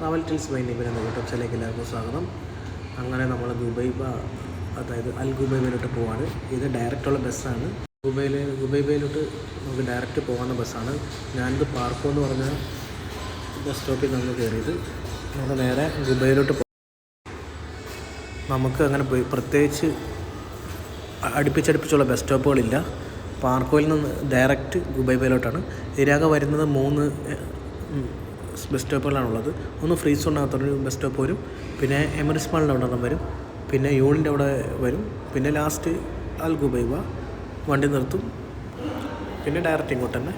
Travel ടിൽസ് by Nibin എന്ന YouTube ചാനലിലേക്ക് എല്ലാവർക്കും സ്വാഗതം. അങ്ങനെ നമ്മൾ ദുബൈ അതായത് അൽ ഗുബൈബയിലോട്ട് പോവാണ്. ഇത് ഡയറക്റ്റുള്ള ബസ്സാണ്. ഗുബൈയിൽ ഗുബൈബയിലോട്ട് നമുക്ക് ഡയറക്റ്റ് പോകുന്ന ബസ്സാണ്. ഞാനിത് പാർക്കോ എന്ന് പറഞ്ഞ ബസ് സ്റ്റോപ്പിൽ നിന്ന് കയറിയത്. നമുക്ക് നേരെ ഗുബൈയിലോട്ട് പോ നമുക്ക് അങ്ങനെ പ്രത്യേകിച്ച് അടുപ്പിച്ചടുപ്പിച്ചുള്ള ബസ് സ്റ്റോപ്പുകളില്ല പാർക്കോയിൽ നിന്ന് ഡയറക്റ്റ് ഗുബൈബയിലോട്ടാണ് ഇതിനകം വരുന്നത് മൂന്ന് ബസ് സ്റ്റോപ്പുകളാണുള്ളത് ഒന്ന് ഫ്രീ സോണിനകത്തൊരു ബസ് സ്റ്റോപ്പ് വരും. പിന്നെ എമറിസ് മാളിന്റെ അവിടെ ഒരെണ്ണം വരും. പിന്നെ യൂണിന്റെ അവിടെ വരും. പിന്നെ ലാസ്റ്റ് അൽ ഗുബൈബ വണ്ടി നിർത്തും. പിന്നെ ഡയറക്റ്റ് ഇങ്ങോട്ട് തന്നെ.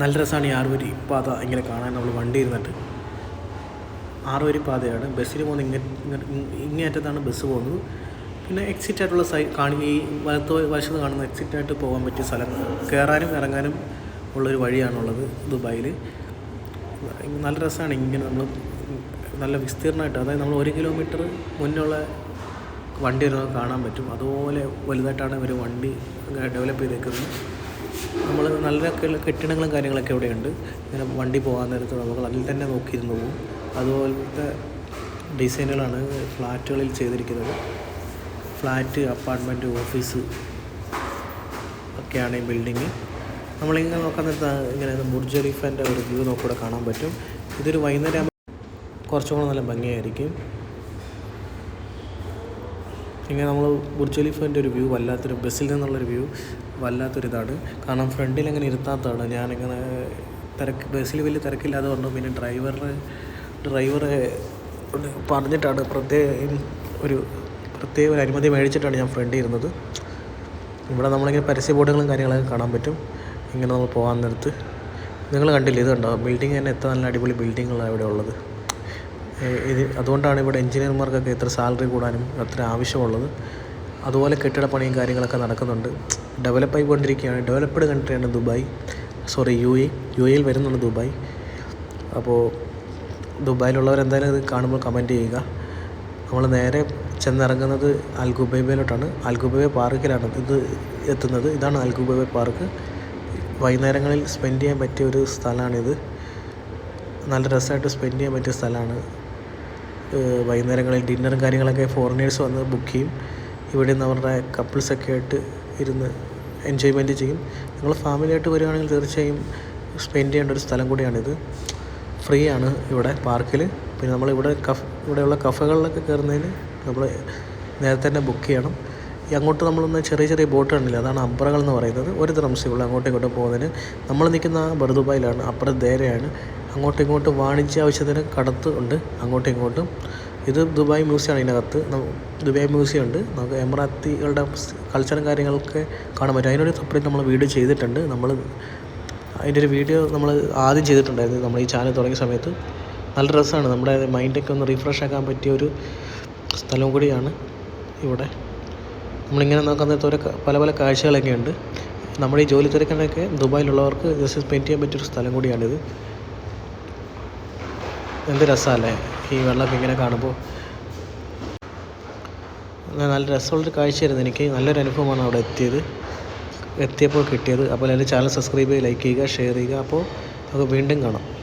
നല്ല രസമാണ് ഈ ആറുവരി പാത ഇങ്ങനെ കാണാൻ. നമ്മൾ വണ്ടി ഇരുന്നിട്ട്. ആറുവരി പാതയാണ്. ബസ്സിന് പോകുന്ന ഇങ്ങ ഇങ്ങേറ്റത്താണ് ബസ് പോകുന്നത്. പിന്നെ എക്സിറ്റ് ആയിട്ടുള്ള സൈ കാണുക ഈ വലത്ത് വശത്ത് കാണുന്ന എക്സിറ്റ് ആയിട്ട് പോകാൻ പറ്റിയ സ്ഥലം. കയറാനും ഇറങ്ങാനും ഉള്ളൊരു വഴിയാണുള്ളത് ദുബായിൽ നല്ല രസമാണ് ഇങ്ങനെ നമ്മൾ നല്ല വിസ്തീർണമായിട്ട് അതായത് നമ്മൾ ഒരു കിലോമീറ്റർ മുന്നുള്ള വണ്ടി വരുന്നത് കാണാൻ പറ്റും. അതുപോലെ വലുതായിട്ടാണ് ഇവർ വണ്ടി ഡെവലപ്പ് ചെയ്തേക്കുന്നത്. നമ്മൾ നല്ല കെട്ടിടങ്ങളും കാര്യങ്ങളൊക്കെ ഇവിടെയുണ്ട്. ഇങ്ങനെ വണ്ടി പോകാൻ നേരത്ത് നമുക്ക് അതിൽ തന്നെ നോക്കിയിരുന്നു പോകും. അതുപോലത്തെ ഡിസൈനുകളാണ് ഫ്ലാറ്റുകളിൽ ചെയ്തിരിക്കുന്നത്. ഫ്ലാറ്റ് അപ്പാർട്ട്മെന്റ് ഓഫീസ് ഒക്കെയാണ് ഈ ബിൽഡിങ്. നമ്മളിങ്ങനെ നോക്കാൻ നേരത്ത് ഇങ്ങനെ ബുർജ് ഖലീഫേന്റെ ഒരു വ്യൂ നോക്കൂടെ കാണാൻ പറ്റും. ഇതൊരു വൈകുന്നേരം കുറച്ചുകൂടെ കുറച്ചും കൂടെ നല്ല ഭംഗിയായിരിക്കും. ഇങ്ങനെ നമ്മൾ ബുർജ് ഖലീഫേന്റെ ഒരു വ്യൂ വല്ലാത്തൊരു ബസ്സിൽ നിന്നുള്ളൊരു വ്യൂ വല്ലാത്തൊരിതാണ്. കാരണം ഫ്രണ്ടിൽ അങ്ങനെ ഇരുത്താത്തതാണ്. ഞാനിങ്ങനെ തിരക്ക് ബസ്സിൽ വലിയ തിരക്കില്ലാതെ പറഞ്ഞു പിന്നെ ഡ്രൈവറെ ഡ്രൈവറെ പറഞ്ഞിട്ടാണ് പ്രത്യേകം ഒരു പ്രത്യേക ഒരു അനുമതി മേടിച്ചിട്ടാണ് ഞാൻ ഫ്രണ്ടിൽ ഇരുന്നത്. ഇവിടെ നമ്മളിങ്ങനെ പരസ്യ ബോർഡുകളും കാര്യങ്ങളൊക്കെ കാണാൻ പറ്റും. ഇങ്ങനെ നമ്മൾ പോകാൻ നേരത്ത്. നിങ്ങൾ കണ്ടില്ല ഇത് കണ്ടോ? ബിൽഡിംഗ് തന്നെ എത്ര നല്ല അടിപൊളി ബിൽഡിങ്ങുകളാണ് ഇവിടെ ഉള്ളത്. ഇത് അതുകൊണ്ടാണ് ഇവിടെ എഞ്ചിനീയർമാർക്കൊക്കെ ഇത്ര സാലറി കൂടാനും അത്ര ആവശ്യമുള്ളത്. അതുപോലെ കെട്ടിടപ്പണിയും കാര്യങ്ങളൊക്കെ നടക്കുന്നുണ്ട്. ഡെവലപ്പായി കൊണ്ടിരിക്കുകയാണ് developed കൺട്രിയാണ് Dubai. Sorry U A. U എയിൽ വരുന്നുണ്ട് ദുബായ്. അപ്പോൾ ദുബായിലുള്ളവർ എന്തായാലും ഇത് കാണുമ്പോൾ കമന്റ് ചെയ്യുക. നമ്മൾ നേരെ ചെന്നിറങ്ങുന്നത് അൽഗുബൈബയിലോട്ടാണ്. അൽഗുബൈബ പാർക്കിലാണ് ഇത് എത്തുന്നത്. ഇതാണ് അൽഗുബൈബ പാർക്ക്. വൈകുന്നേരങ്ങളിൽ സ്പെൻഡ് ചെയ്യാൻ പറ്റിയ ഒരു സ്ഥലമാണിത്. നല്ല രസമായിട്ട് സ്പെൻഡ് ചെയ്യാൻ പറ്റിയ സ്ഥലമാണ്. വൈകുന്നേരങ്ങളിൽ ഡിന്നറും കാര്യങ്ങളൊക്കെ ഫോറിനേഴ്സ് വന്ന് ബുക്ക് ചെയ്യും. ഇവിടെ നിന്ന് അവരുടെ കപ്പിൾസൊക്കെ ആയിട്ട് ഇരുന്ന് എൻജോയ്മെന്റ് ചെയ്യും. നിങ്ങൾ ഫാമിലിയായിട്ട് വരികയാണെങ്കിൽ തീർച്ചയായും സ്പെൻഡ് ചെയ്യേണ്ട ഒരു സ്ഥലം കൂടിയാണിത്. ഫ്രീ ആണ് ഇവിടെ പാർക്കിൽ പിന്നെ നമ്മളിവിടെ കഫ് ഇവിടെയുള്ള കഫകളിലൊക്കെ കയറുന്നതിന് നമ്മൾ നേരത്തെ തന്നെ ബുക്ക് ചെയ്യണം. അങ്ങോട്ട് നമ്മളൊന്ന് ചെറിയ ചെറിയ ബോട്ട് അതാണ് അബ്രകൾ എന്ന് പറയുന്നത്. ഒരു ദ്രംസേ ഉള്ളൂ അങ്ങോട്ടും ഇങ്ങോട്ടും പോകുന്നതിന് നമ്മൾ നിൽക്കുന്ന ബർദുബായിലാണ് അപ്പുറം ദേരയാണ്. അങ്ങോട്ടും ഇങ്ങോട്ടും വാണിജ്യ ആവശ്യത്തിന് കടത്ത് ഉണ്ട് അങ്ങോട്ടും ഇങ്ങോട്ടും. ഇത് ദുബായ് മ്യൂസിയമാണ് ഇതിനകത്ത്. ദുബായ് മ്യൂസിയം ഉണ്ട്. നമുക്ക് എമറാത്തികളുടെ കൾച്ചറും കാര്യങ്ങളൊക്കെ കാണാൻ പറ്റും. അതിനൊരു സെപ്പറേറ്റ് നമ്മൾ വീഡിയോ ചെയ്തിട്ടുണ്ട്. നമ്മൾ അതിന്റെ ഒരു വീഡിയോ നമ്മൾ ആദ്യം ചെയ്തിട്ടുണ്ടായിരുന്നു. നമ്മൾ ഈ ചാനൽ തുടങ്ങിയ സമയത്ത്. നല്ല രസമാണ്. നമ്മുടെ മൈൻഡൊക്കെ ഒന്ന് റീഫ്രഷ് ആക്കാൻ പറ്റിയ ഒരു സ്ഥലം കൂടിയാണ് ഇവിടെ. നമ്മളിങ്ങനെ നോക്കാൻ നേരത്ത് പല പല കാഴ്ചകളൊക്കെ ഉണ്ട്. നമ്മുടെ ഈ ജോലി തിരക്കിനൊക്കെ ദുബായിലുള്ളവർക്ക് ജസ്റ്റ് സ്പെൻഡ് ചെയ്യാൻ പറ്റിയൊരു സ്ഥലം കൂടിയാണിത്. എന്ത് രസമല്ലേ ഈ വെള്ളമൊക്കെ ഇങ്ങനെ കാണുമ്പോൾ നല്ല രസമുള്ളൊരു കാഴ്ചയായിരുന്നു എനിക്ക്. നല്ലൊരു അനുഭവമാണ് അവിടെ എത്തിയത്. എത്തിയപ്പോൾ കിട്ടിയത്. അപ്പോൾ എന്റെ ചാനൽ സബ്സ്ക്രൈബ് ചെയ്യുക ലൈക്ക് ചെയ്യുക ഷെയർ ചെയ്യുക. അപ്പോൾ നമുക്ക് വീണ്ടും കാണാം.